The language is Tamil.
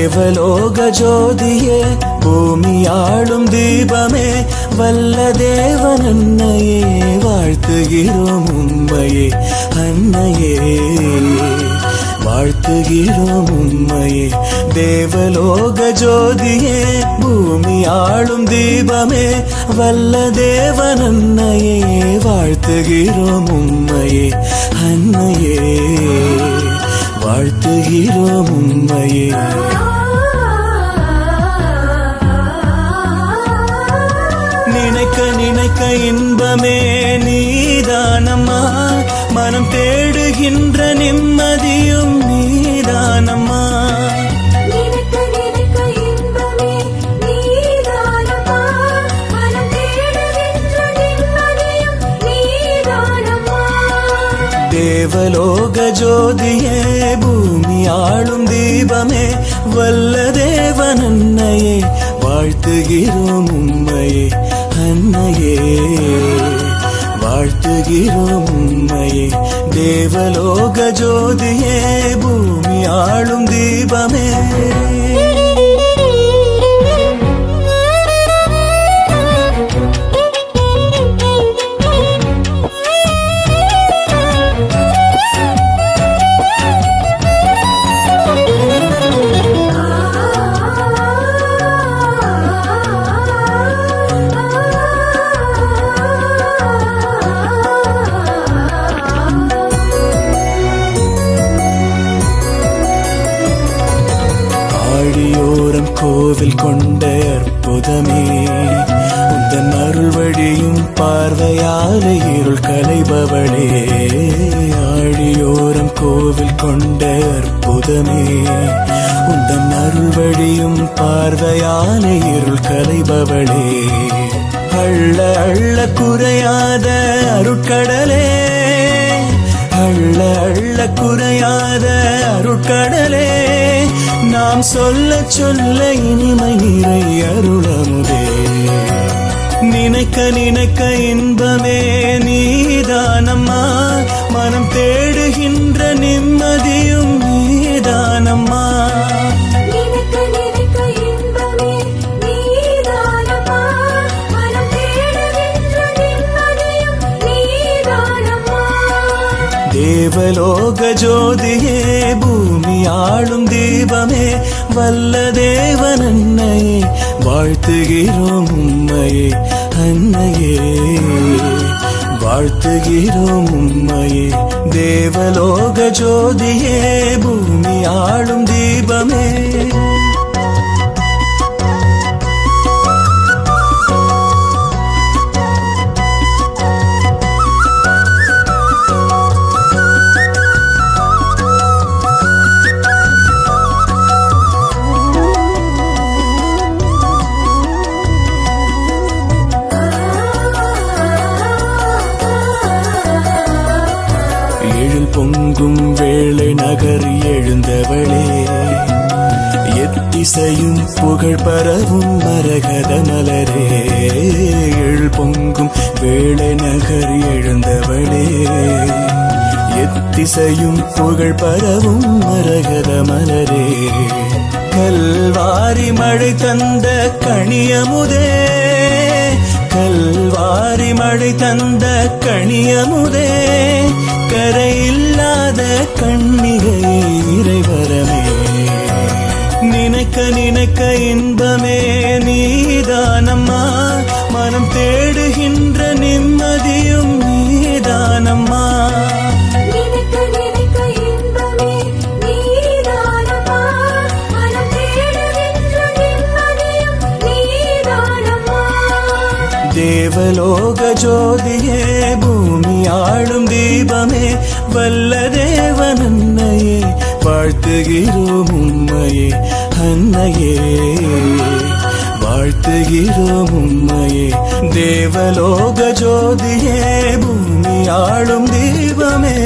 தேவலோக ஜோதியே பூமியாளும் தீபமே வல்ல தேவன் அன்னையே வாழ்த்துகிறோம் உண்மையே அன்னையே வாழ்த்துகிறோம் உண்மையே தேவலோக ஜோதியே பூமியாளும் தீபமே வல்ல தேவன் அன்னையே வாழ்த்துகிறோம் உண்மையே அன்னையே வாழ்த்துகிறோம் உண்மையே நினைக்க நினைக்க இன்பமே நீதானம்மா. மனம் தேடுகின்ற நிம்மதியும் நீதானம்மா. தேவலோக ஜோதியே பூமி ஆளும் தீபமே வல்ல தேவன் அன்னையே வாழ்த்துகிறோம் உண்மையே. அன்னையே வாழ்த்துகிறோம் உண்மையே. தேவலோக ஜோதியே பூமி ஆளும் தீபமே. கோவில் கொண்ட அற்புதமே. உந்தன் அருள் வழியும் பார்வையால இருள் கலைபவளே. ஆழியோரம் கோவில் கொண்ட அற்புதமே. உந்தன் அருள் வழியும் பார்வையால இருள் கலைபவளே. அள்ள அள்ள குறையாத அருட்கடலே. அள்ள அள்ள குறையாத அருட்கடலே. நாம் சொல்ல சொல்ல இனிமை நிறை அருளமுதே. நினைக்க நினைக்க இன்பமே நீதானம்மா. மனம் தேடுகின்ற தேவலோக ஜோதியே பூமி ஆளும் தீபமே வல்ல தேவன் அன்னையே வாழ்த்துகிறோம் உண்மையே அன்னையே வாழ்த்துகிறோம் உண்மையே தேவலோக ஜோதியே பூமி ஆளும் தீபமே பொங்கும் வேளை நகர் எழுந்தவளே. எத்திசையும் புகழ் பரவும் மரகத மலரே. எழில் பொங்கும் வேளை நகர் எழுந்தவளே. எத்திசையும் புகழ் பரவும் மரகத மலரே. கல்வாரி மழை தந்த கணியமுதே கல்வாரி மழை தந்த கணியமுதே கரையில்லாத கண்ணிகை இறைவரமே. நினைக்க நினைக்க இன்பமே நீதானம்மா மனம் தேடுகின்ற நிம் தேவலோக ஜோதியே பூமி ஆளும் தீபமே வல்ல தேவன் அன்னையே வாழ்த்துகிறோம் உண்மையே அன்னையே வாழ்த்துகிறோம் உண்மையே தேவலோக ஜோதியே பூமி ஆளும் தீபமே